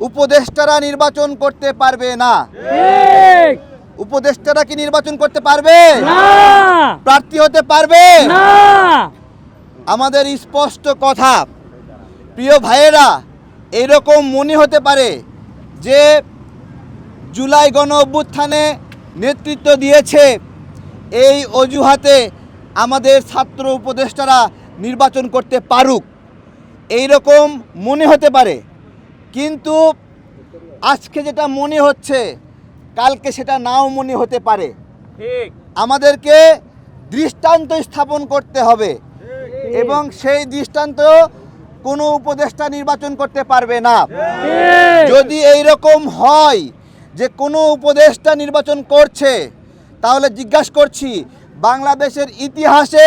উপদেষ্টারা নির্বাচন করতে পারবে না। উপদেষ্টারা কি নির্বাচন করতে পারবে? না। প্রার্থী হতে পারবে? আমাদের স্পষ্ট কথা প্রিয় ভাইয়েরা এরকম মনে হতে পারে যে জুলাই গণ অভ্যুত্থানে নেতৃত্ব দিয়েছে। এই অজুহাতে আমাদের ছাত্র উপদেষ্টারা নির্বাচন করতে পারুক। এই রকম মনে হতে পারে কিন্তু আজকে যেটা মনে হচ্ছে কালকে সেটা নাও মনে হতে পারে। আমাদেরকে দৃষ্টান্ত স্থাপন করতে হবে এবং সেই দৃষ্টান্ত কোনো উপদেষ্টা নির্বাচন করতে পারবে না। যদি এই রকম হয় যে কোনো উপদেষ্টা নির্বাচন করছে তাহলে জিজ্ঞাসা করছি বাংলাদেশের ইতিহাসে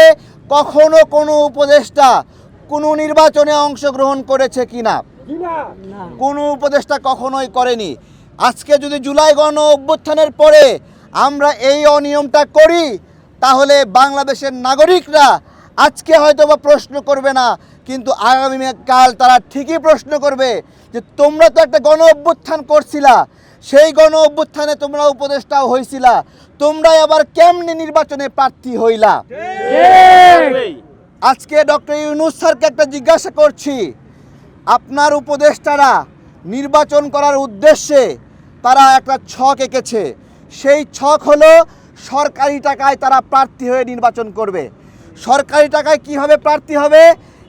কখনো কোনো উপদেষ্টা কোনো নির্বাচনে অংশগ্রহণ করেছে কিনা? না কোনো উপদেষ্টা কখনোই করেনি। আজকে যদি জুলাই গণ অভ্যুত্থানের পরে আমরা এই অনিয়মটা করি তাহলে বাংলাদেশের নাগরিকরা আজকে হয়তো বা প্রশ্ন করবে না কিন্তু আগামী কাল তারা ঠিকই প্রশ্ন করবে যে তোমরা তো একটা গণ অভ্যুত্থান করছিলা সেই গণ অভ্যুত্থানে তোমরা উপদেষ্টাও হয়েছিলা তোমরাই আবার কেমনি নির্বাচনে প্রার্থী হইলা? আজকে ডক্টর ইউনুস স্যারকে একটা জিজ্ঞাসা করছি আপনার উপদেষ্টারা নির্বাচন করার উদ্দেশ্যে তারা একটা ছক এঁকেছে। সেই ছক হলো সরকারি টাকায় তারা প্রার্থী হয়ে নির্বাচন করবে। সরকারি টাকায় কীভাবে প্রার্থী হবে?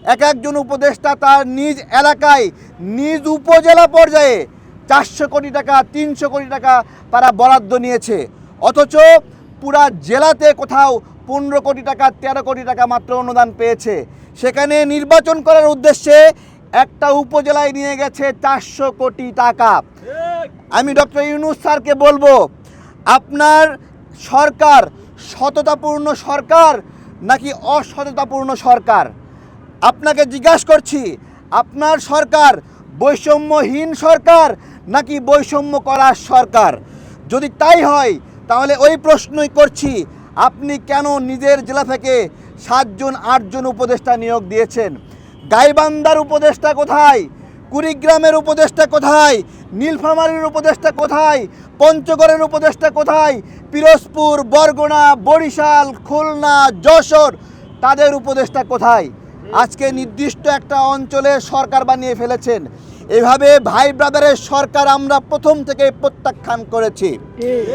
এক একজন উপদেষ্টা তার নিজ এলাকায়, নিজ উপজেলা পর্যায়ে চারশো কোটি টাকা, তিনশো কোটি টাকা তারা বরাদ্দ নিয়েছে। অথচ পুরা জেলাতে কোথাও পনেরো কোটি টাকা, তেরো কোটি টাকা মাত্র অনুদান পেয়েছে। সেখানে নির্বাচন করার উদ্দেশ্যে একটা উপজেলায় নিয়ে গেছে চারশো কোটি টাকা। আমি ডক্টর ইউনুস স্যারকে বলব, আপনার সরকার সততাপূর্ণ সরকার নাকি অসততাপূর্ণ সরকার? আপনাকে জিজ্ঞাসা করছি, আপনার সরকার বৈষম্যহীন সরকার নাকি বৈষম্য করার সরকার? যদি তাই হয়, তাহলে ওই প্রশ্নই করছি, আপনি কেন নিজের জেলা থেকে সাতজন, আটজন উপদেষ্টা নিয়োগ দিয়েছেন? গাইবান্দার উপদেষ্টা কোথায়? কুড়িগ্রামের উপদেষ্টা কোথায়? নীলফামারীর উপদেষ্টা কোথায়? পঞ্চগড়ের উপদেষ্টা কোথায়? পিরোজপুর, বরগুনা, বরিশাল, খুলনা, যশোর, তাদের উপদেষ্টা কোথায়? আজকে নির্দিষ্ট একটা অঞ্চলে সরকার বানিয়ে ফেলেছেন। এভাবে ভাই ব্রাদারের সরকার আমরা প্রথম থেকে প্রত্যাখ্যান করেছি।